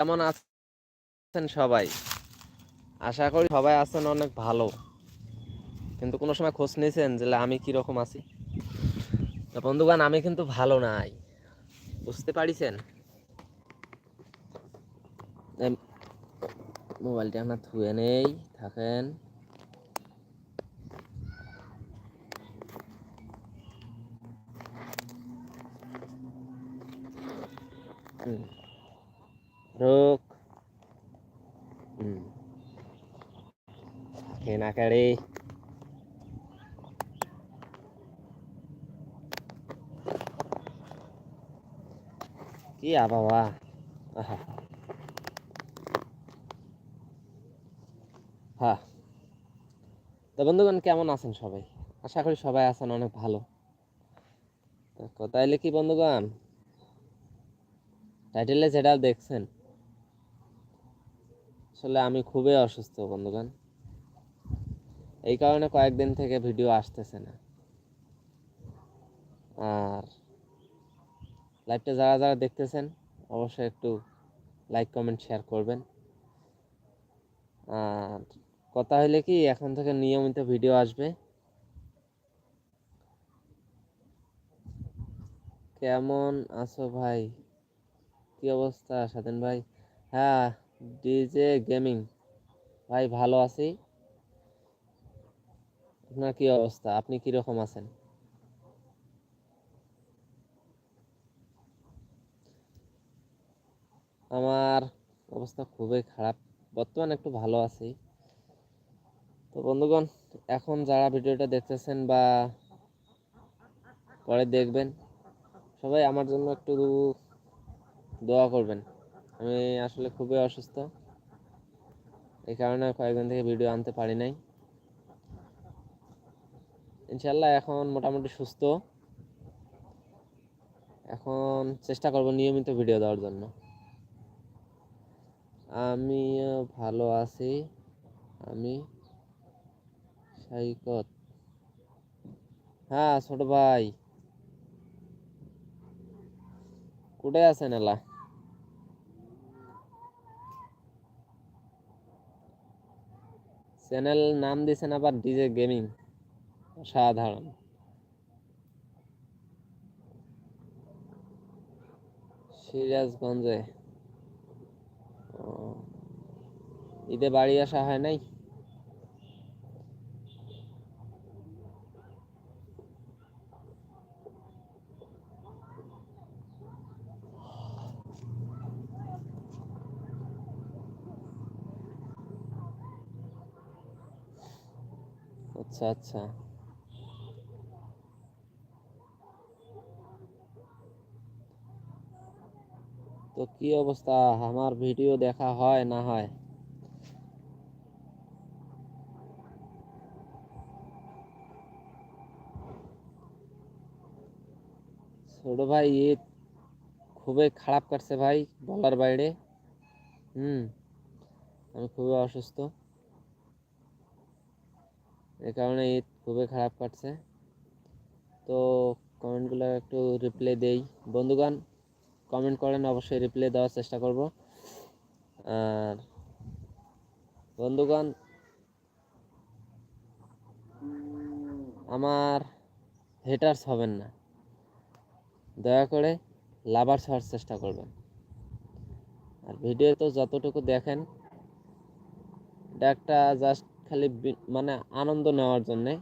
কেমন আছেন সবাই? আশা করি সবাই আছেন অনেক ভালো। কিন্তু কোনো সময় খোঁজ নিয়েছেন যে আমি কীরকম আছি? বন্ধুগান আমি কিন্তু ভালো নাই। বুঝতে পারিছেন? মোবাইলটা আমার ধুয়ে নেই, থাকেন। হুম রোগ হুম কেনাকাড়ি কি আবহাওয়া আহা হ্যাঁ তো বন্ধুগণ, কেমন আছেন সবাই? আশা করি সবাই আছেন অনেক ভালো। তো কোথায় কি বন্ধুগণ? টাইটেলে যেটা দেখছেন, আসলে আমি খুবই অসুস্থ বন্ধুগণ। এই কারণে কয়েকদিন থেকে ভিডিও আসতেছে না। আর লাইভটা যারা যারা দেখতেছেন, অবশ্যই একটু লাইক কমেন্ট শেয়ার করবেন। আর কথা হইলে কি, এখন থেকে নিয়মিত ভিডিও আসবে। কেমন আছো ভাই? কি অবস্থা স্বাধীন ভাই? হ্যাঁ ডিজে গেমিং ভাই, ভালো আছি। আপনার কি অবস্থা? আপনি কি রকম আছেন? আমার অবস্থা খুবই খারাপ। বর্তমানে একটু ভালো আছি। তো বন্ধুগণ, এখন যারা ভিডিওটা দেখতেছেন বা পরে দেখবেন, সবাই আমার জন্য একটু দোয়া করবেন। আমি আসলে খুবই অসুস্থ। এই কারণে কয়েকদিন থেকে ভিডিও আনতে পারি নাই। ইনশাল্লাহ এখন মোটামুটি সুস্থ। এখন চেষ্টা করব নিয়মিত ভিডিও দেওয়ার জন্য। আমিও ভালো আছি। আমি সাইকত। হ্যাঁ ছোট ভাই। কোথায় আছেন এলা চ্যানেল নাম দিয়েছেন আবার ডিজে গেমিং। সাধারণ। সিরাজগঞ্জে। ঈদে বাড়ি আসা হয় নাই? আচ্ছা আচ্ছা। তো কি অবস্থা? আমার ভিডিও দেখা হয় না হয়? ছোট ভাই ঈদ খুবই খারাপ কাটছে ভাই, বলার বাইরে। হুম, আমি খুবই অসুস্থ। এই কারণে ঈদ খুবই খারাপ কাটছে। তো কমেন্টগুলো একটু রিপ্লাই দেই। বন্ধুগণ কমেন্ট করেন, অবশ্যই রিপ্লাই দেওয়ার চেষ্টা করব। আর বন্ধুগণ, আমার হেটার্স হবেন না। দয়া করে লাভার্স হওয়ার চেষ্টা করবেন। আর ভিডিও তো যতটুকু দেখেন, এটা একটা জাস্ট খালি মানে আনন্দ নেওয়ার জন্যে।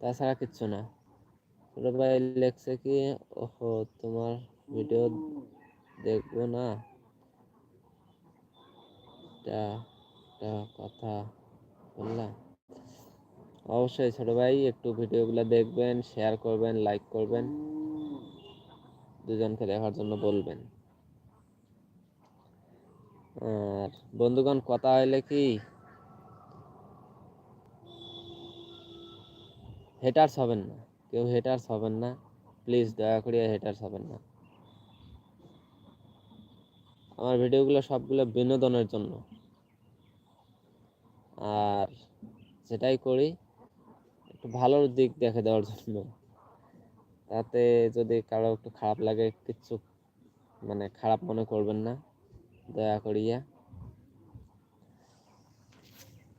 তাছাড়া কিচ্ছু না। ছোট ভাই লেখছে কি, ওহো, তোমার ভিডিও দেখব না? একটা কথা বললাম। অবশ্যই ছোট ভাই, একটু ভিডিওগুলো দেখবেন শেয়ার করবেন লাইক করবেন। দুজনকে দেখার জন্য বলবেন। আর বন্ধুগণ, কথা হইলে কি? হেটার্স হবেন না। কেউ হেটার্স হবেন না। প্লিজ দয়া করে হেটার্স হবেন না। আমার ভিডিওগুলো সবগুলো বিনোদনের জন্য। আর যেটাই করি, একটু ভালো দিক দেখে দেওয়ার জন্য। তাতে যদি কারও একটু খারাপ লাগে কিচ্ছু মানে খারাপ মনে করবেন না, দয়া করিয়া।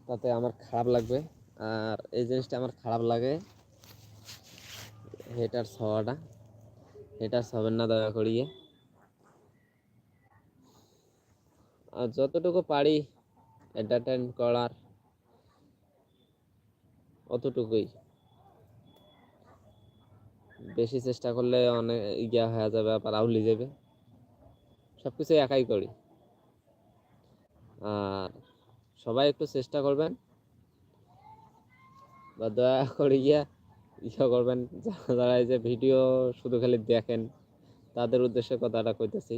তাতে আমার খারাপ লাগবে। আর এই জিনিসটা আমার খারাপ লাগে হেটার হওয়াটা। হেটার হবেন না, দয়া করিয়ে আর যতটুকু পারি এন্টারটেন করার অতটুকুই। বেশি চেষ্টা করলে অনেক ইয়া হয়ে যাবে, আবার আউলি যাবে। সব কিছু একাই করি। আর সবাই একটু চেষ্টা করবেন। বা দয়া করে গিয়া ইয়ে করবেন। যারা এই যে ভিডিও শুধু খালি দেখেন, তাদের উদ্দেশ্যে কথাটা কইতেছি।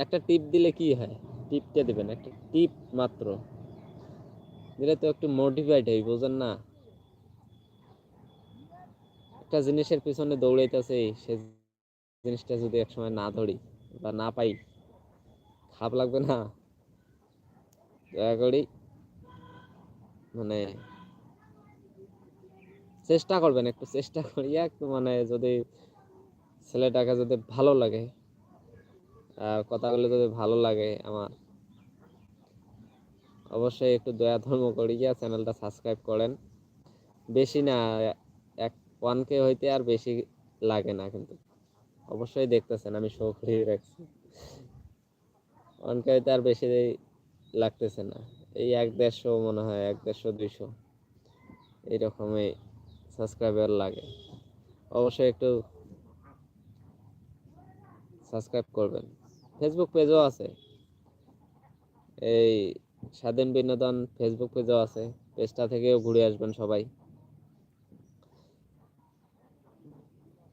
একটা টিপ দিলে কি হয়? টিপটা দিবেন, একটা টিপ মাত্র। দিলে তো একটু মোটিভেট হই, বুঝেন না? একটা জিনিসের পিছনে দৌড়াইতেছে, সে জিনিসটা যদি একসময় না ধরি বা না পাই, খারাপ লাগবে না? দয়া করি মানে চেষ্টা করবেন, একটু চেষ্টা করিয়া একটু মানে যদি ছেলেটাকে যদি ভালো লাগে কথাগুলো যদি ভালো লাগে আমার, অবশ্যই একটু দয়া ধর্ম করিয়া চ্যানেলটা সাবস্ক্রাইব করেন। বেশি না, এক ওয়ান কে হইতে আর বেশি লাগে না কিন্তু। অবশ্যই দেখতেছেন, আমি শো করিয়ে রাখছি ওয়ান কে হইতে আর বেশি লাগতেছে না। এই এক দেড়শো মনে হয়, এক দেড়শো, দুইশো। এইরকমই সাবস্ক্রাইবার লাগে। অবশ্যই একটু সাবস্ক্রাইব করবেন। ফেসবুক পেজও আছে। এই স্বাধীন বিনোদন ফেসবুক পেজও আছে। পেজটা থেকেও ঘুরে আসবেন সবাই।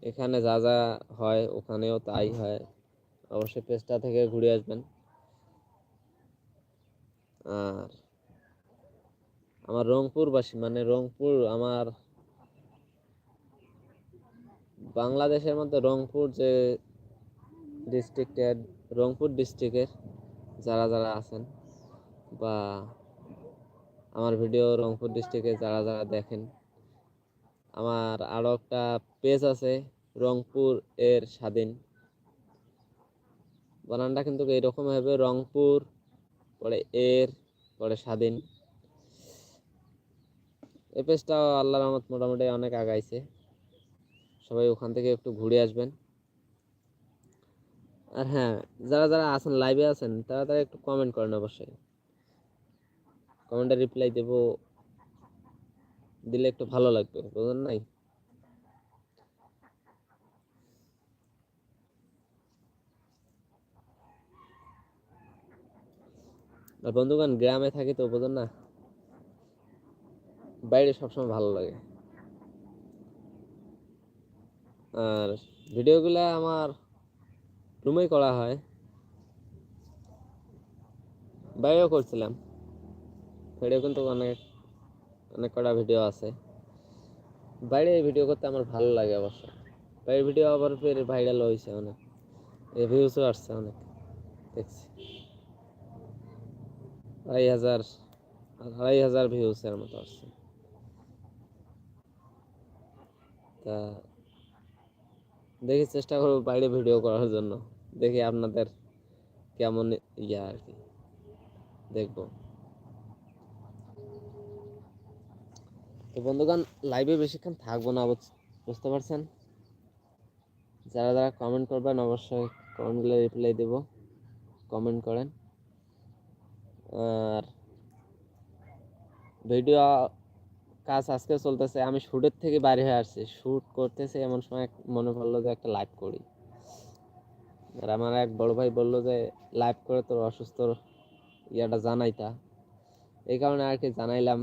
এখানে যা যা হয়, ওখানেও তাই হয়। অবশ্যই পেজটা থেকে ঘুরে আসবেন। আর আমার রংপুরবাসী মানে রংপুর আমার বাংলাদেশের মধ্যে রংপুর যে ডিস্ট্রিক্টের রংপুর ডিস্ট্রিক্টের যারা যারা আছেন বা আমার ভিডিও রংপুর ডিস্ট্রিক্টে যারা যারা দেখেন, আমার আরও একটা পেজ আছে রংপুর এর স্বাধীন। বানানটা কিন্তু এইরকম হবে, রংপুর, পরে এর, পরে স্বাধীন। এই পেজটা আল্লাহর রহমত মোটামুটি অনেক আগাইছে। সবাই ওখান থেকে একটু ঘুরে আসবেন। আর হ্যাঁ যারা যারা আছেন লাইভে আছেন, তারা তারা একটু কমেন্ট করেন অবশ্যই। কমেন্টে রিপ্লাই দেব। দিলে একটু ভালো লাগবে, বুঝলেন নাই? আর বন্ধুগণ, গ্রামে থাকি তো বুঝুন না? বাইরে সবসময় ভালো লাগে। আর ভিডিওগুলো আমার রুমেই করা হয়। বাইরেও করছিলাম। ভিডিও কিন্তু অনেক অনেক কটা ভিডিও আছে। বাইরে ভিডিও করতে আমার ভালো লাগে অবশ্য। বাইরের ভিডিও আবার ফের ভাইরাল হয়েছে অনেক। ভিউসও আসছে অনেক। দেখছি। আড়াই হাজার আড়াই হাজার ভিউসের মতো আসছে। তা দেখি চেষ্টা করব বাইরে ভিডিও করার জন্য। দেখি আপনাদের কেমন ইয়া আর কি। দেখব। তো বন্ধুগণ লাইভে বেশিক্ষণ থাকব না বুঝতে পারছেন? যারা যারা কমেন্ট করবেন, অবশ্যই কমেন্টগুলো রিপ্লাই দেব। কমেন্ট করেন। আর ভিডিও কাজ আজকে চলতেছে, আমি শ্যুটের থেকে বাইরে হয়ে আসছি। শ্যুট করতেছে এমন সময় মনে পড়ল যে একটা লাইভ করি। আর আমার এক বড় ভাই বলল যে লাইভ করে তোর অসুস্থ ইয়াটা জানাইতা এই কারণে আর কি জানাইলাম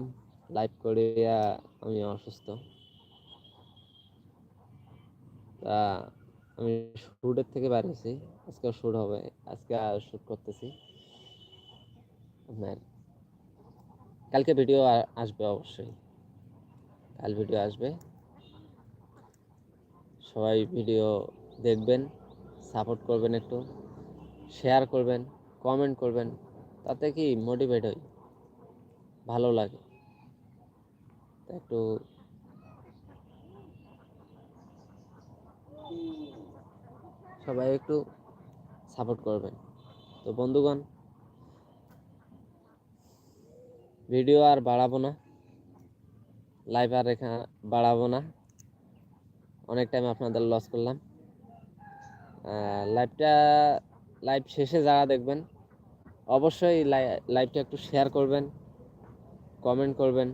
লাইভ করিয়া আমি অসুস্থ। তা আমি শ্যুটের থেকে বাইরেছি আজকে শ্যুট হবে, আজকে শ্যুট করতেছি। আপনার কালকে ভিডিও আসবে অবশ্যই। কাল ভিডিও আসবে। সবাই ভিডিও দেখবেন সাপোর্ট করবেন একটু শেয়ার করবেন কমেন্ট করবেন, তাতে কি মোটিভেট হই? ভালো লাগে। একটু সবাই একটু সাপোর্ট করবেন। তো বন্ধুগণ, ভিডিও আর বাড়াবো না। লাইভ আর এখানে বাড়াবো না। অনেক টাইম আপনাদের লস করলাম। লাইভটা লাইভ শেষে যারা দেখবেন, অবশ্যই লাইভটা একটু শেয়ার করবেন কমেন্ট করবেন।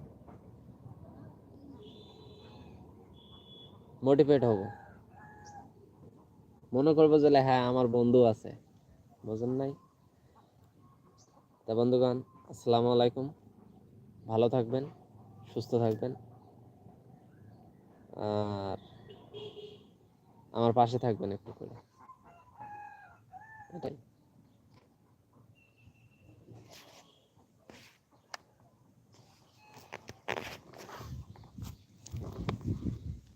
মোটিভেট হব। মনে করব যে হ্যাঁ আমার বন্ধু আছে। বোঝেন নাই? তা বন্ধুগণ, আসসালামু আলাইকুম। ভালো থাকবেন। সুস্থ থাকবেন। আর আমার পাশে থাকবেন একটু করে। এটাই।